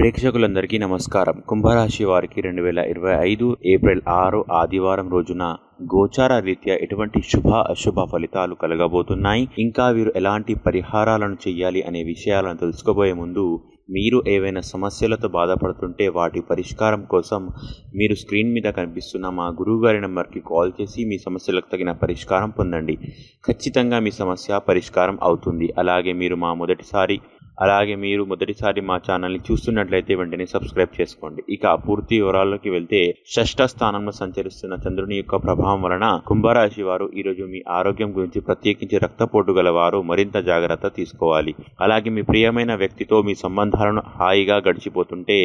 ప్రేక్షకులందరికీ నమస్కారం. కుంభరాశి వారికి రెండు వేల ఇరవై ఐదు ఏప్రిల్ ఆరు ఆదివారం రోజున గోచార రీత్యా ఎటువంటి శుభ అశుభ ఫలితాలు కలగబోతున్నాయి? ఇంకా వీరు ఎలాంటి పరిహారాలను చేయాలి అనే విషయాలను తెలుసుకోబోయే ముందు మీరు ఏవైనా సమస్యలతో బాధపడుతుంటే వాటి పరిష్కారం కోసం మీరు స్క్రీన్ మీద కనిపిస్తున్న మా గురువుగారి నెంబర్కి కాల్ చేసి మీ సమస్యలకు తగిన పరిష్కారం పొందండి. ఖచ్చితంగా మీ సమస్య పరిష్కారం అవుతుంది. అలాగే మీరు మా మొదటిసారి అలాగే మీరు మొదటిసారి మా ఛానల్ని చూస్తున్నట్లయితే వెంటనే సబ్స్క్రైబ్ చేసుకోండి. ఇక పూర్తి వివరాల్లోకి వెళ్తే షష్ఠ స్థానంలో సంచరిస్తున్న చంద్రుని యొక్క ప్రభావం వలన కుంభరాశి వారు ఈరోజు మీ ఆరోగ్యం గురించి ప్రత్యేకించి రక్తపోటు గల వారు మరింత జాగ్రత్త తీసుకోవాలి. అలాగే మీ ప్రియమైన వ్యక్తితో మీ సంబంధాలను హాయిగా గడిచిపోతుంటే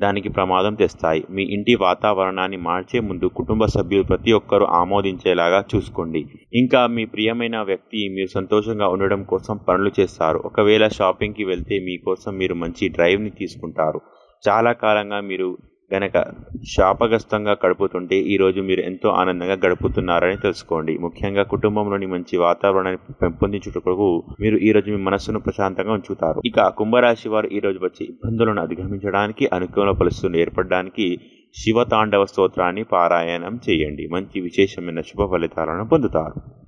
దానికి ప్రమాదం తెస్తాయి. మీ ఇంటి వాతావరణాన్ని మార్చే ముందు కుటుంబ సభ్యులు ప్రతి ఒక్కరూ ఆమోదించేలాగా చూసుకోండి. ఇంకా మీ ప్రియమైన వ్యక్తి మీరు సంతోషంగా ఉండడం కోసం పనులు చేస్తారు. ఒకవేళ షాపింగ్కి వెళ్తే మీకోసం మీరు మంచి డ్రైవ్ని తీసుకుంటారు. చాలా కాలంగా మీరు గనక శాపగ్రస్తంగా గడుపుతుంటే ఈరోజు మీరు ఎంతో ఆనందంగా గడుపుతున్నారని తెలుసుకోండి. ముఖ్యంగా కుటుంబంలోని మంచి వాతావరణాన్ని పెంపొందించుటకు మీరు ఈరోజు మీ మనస్సును ప్రశాంతంగా ఉంచుతారు. ఇక కుంభరాశి వారు ఈరోజు వచ్చే ఇబ్బందులను అధిగమించడానికి అనుకూల పరిస్థితులు ఏర్పడడానికి శివతాండవ స్తోత్రాన్ని పారాయణం చేయండి. మంచి విశేషమైన శుభ ఫలితాలను పొందుతారు.